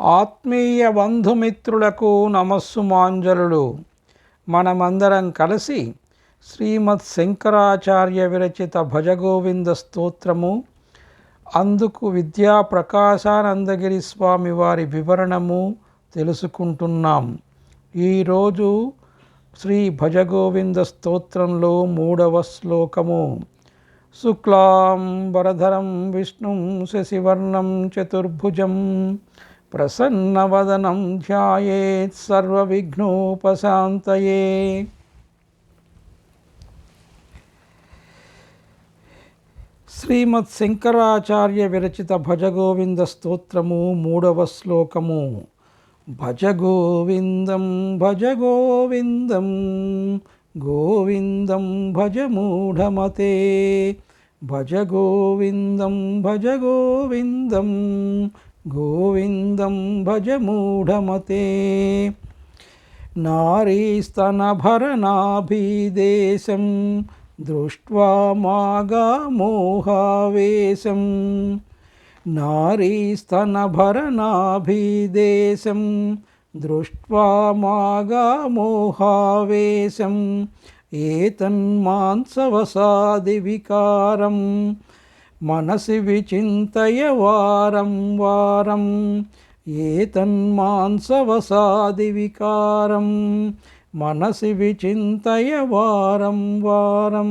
ఆత్మీయ బంధుమిత్రులకు నమస్సు నమస్సుమాంజలుడు మనమందరం కలిసి శ్రీమద్ శంకరాచార్య విరచిత భజగోవింద స్తోత్రము అందుకు విద్యా ప్రకాశానందగిరి స్వామి వారి వివరణము తెలుసుకుంటున్నాం. ఈరోజు శ్రీ భజగోవింద స్తోత్రంలో మూడవ శ్లోకము. శుక్లాం వరధరం విష్ణుం శశివర్ణం చతుర్భుజం ప్రసన్నవదనం ధ్యాయేత్ సర్వవిఘ్నోపశాంతయే శ్రీమద్ శంకరాచార్య విరచిత భజగోవింద స్తోత్రము మూడవ శ్లోకము భజగోవిందం భజగోవిందం గోవిందం భజమూఢమతే భజగోవిందం భజగోవిందం గోవిందం భజ మూఢమతే. నారీస్తనభరనాభీదేశం దృష్ట్వా మాగా మోహావేశం. నారీస్తనభరనాభీదేశం దృష్ట్వా మాగా మోహావేశం. ఏతన్మాంసవసాదివికారం మనసి విచింతయ వారం వారం ఏ తన్మాంసవసాది వికారం. మనసి విచింతయ వారం వారం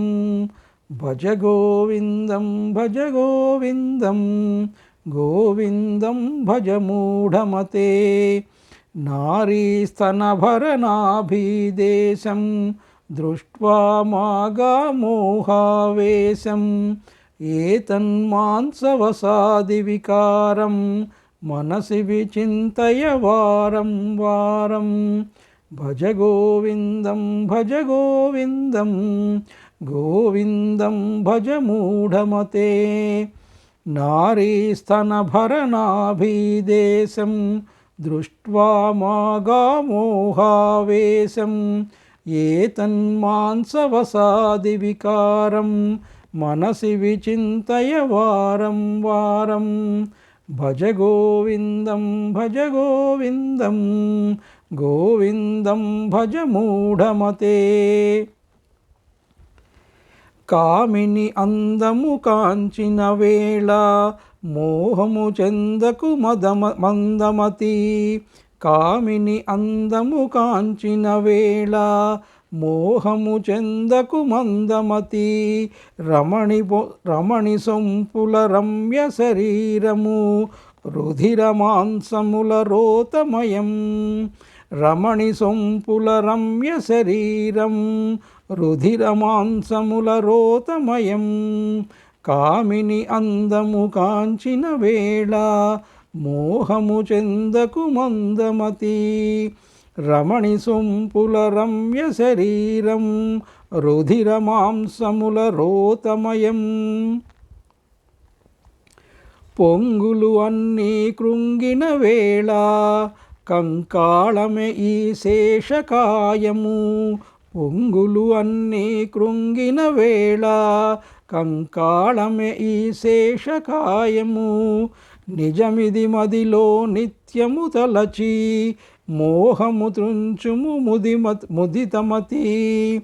భజ గోవిందం భజ గోవిందం గోవిందం భజ మూఢమతే. నారీస్తనభరనాభీదేశం దృష్ట్వా మాగా మోహావేశం. ఏతన్మాంసవసాదివికారం మనసి విచింతయ వారం. వారం భజ గోవిందం భజ గోవిందం గోవిందం భజ మూఢమతే. నారీస్తనభరనాభీదేశం దృష్ట్వా మాగా మోహావేశం ఏతన్మాంసవసాదివికారం మనసి విచింతయ వారం వారం. భజ గోవిందం భజ గోవిందం గోవిందం భజ మూఢమతే. కామిని అందము కాంచిన వేళ మోహము చెందకు మదమ మందమతి. కామిని అందము కాంచిన వేళ మోహము చెందకు మందమతి. రమణి రమణి సొంపుల రమ్య శరీరము. రుధిర మాంసముల రోతమయం. రమణి సొంపుల రమ్య శరీరం. రుధిర మాంసముల రోతమయం. కామిని అందము కాంచిన వేళ మోహము చెందకు మందమతి. రమణి సొంపుల రమ్య శరీరం రుధిర మాంసముల రోతమయం పొంగులు అన్నీ కృంగిన వేళ కంకాళమే ఈ శేషకాయము. పొంగులు అన్నీ కృంగిన వేళ కంకాళమే ఈ శేషకాయము. నిజమిది మదిలో నిత్యము తలచి మోహము తృంచుము ముదిమత్ ముదితమతి.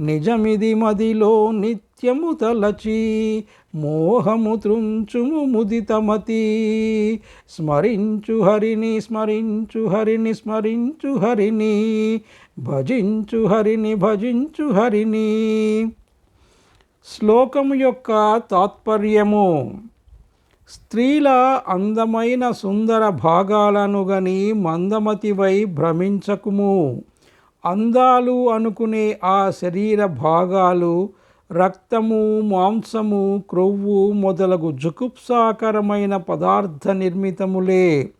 నిజమిది మదిలో నిత్యము తలచి మోహము తృంచుము ముదితమతి. స్మరించు హరిని స్మరించు హరిని స్మరించు హరిని భజించు హరిని భజించు హరిని. శ్లోకము యొక్క తాత్పర్యము స్త్రీల అందమైన సుందర భాగాలను గని మందమతివై భ్రమించకుము. అందాలు అనుకునే ఆ శరీర భాగాలు రక్తము మాంసము క్రొవ్వు మొదలగు జుకుప్సాకరమైన పదార్థ నిర్మితములే.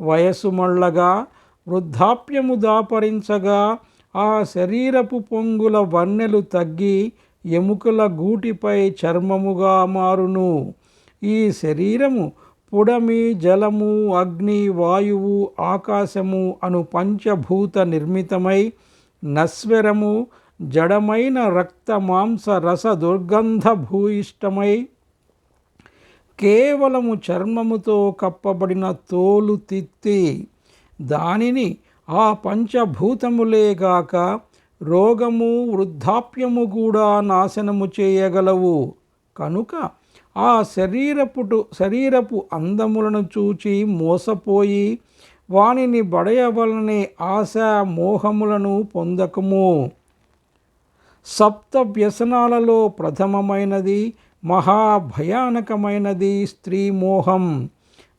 వయసు మళ్ళగా వృద్ధాప్యము దాపరించగా ఆ శరీరపు పొంగుల వన్నెలు తగ్గి ఎముకల గూటిపై చర్మముగా మారును. ఈ శరీరము పుడమి జలము అగ్ని వాయువు ఆకాశము అను పంచభూత నిర్మితమై నశ్వరము జడమైన రక్త మాంస రస దుర్గంధ భూయిష్టమై కేవలము చర్మముతో కప్పబడిన తోలు తిత్తి దానిని ఆ పంచభూతములేగాక రోగము వృద్ధాప్యము కూడా నాశనము చేయగలవు. కనుక ఆ శరీరపుటు శరీరపు అందములను చూచి మోసపోయి వానిని బడయవలనే ఆశ మోహములను పొందకము. సప్త వ్యసనాలలో ప్రథమమైనది మహాభయానకమైనది స్త్రీ మోహం.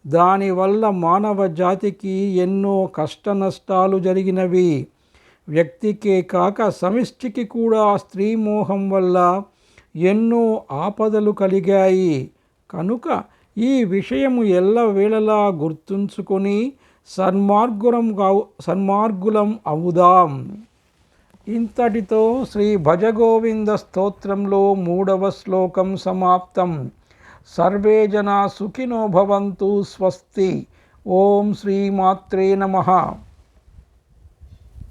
దానివల్ల మానవ జాతికి ఎన్నో కష్ట నష్టాలు జరిగినవి. వ్యక్తికే కాక సమిష్టికి కూడా స్త్రీ మోహం వల్ల ఎన్నో ఆపదలు కలిగాయి. కనుక ఈ విషయము ఎల్లవేళలా గుర్తుంచుకొని సన్మార్గులం సన్మార్గులం అవుదాం. ఇంతటితో శ్రీ భజగోవింద స్తోత్రంలో మూడవ శ్లోకం సమాప్తం. సర్వే జనా సుఖినో భవంతు స్వస్తి. ఓం శ్రీమాత్రే నమ.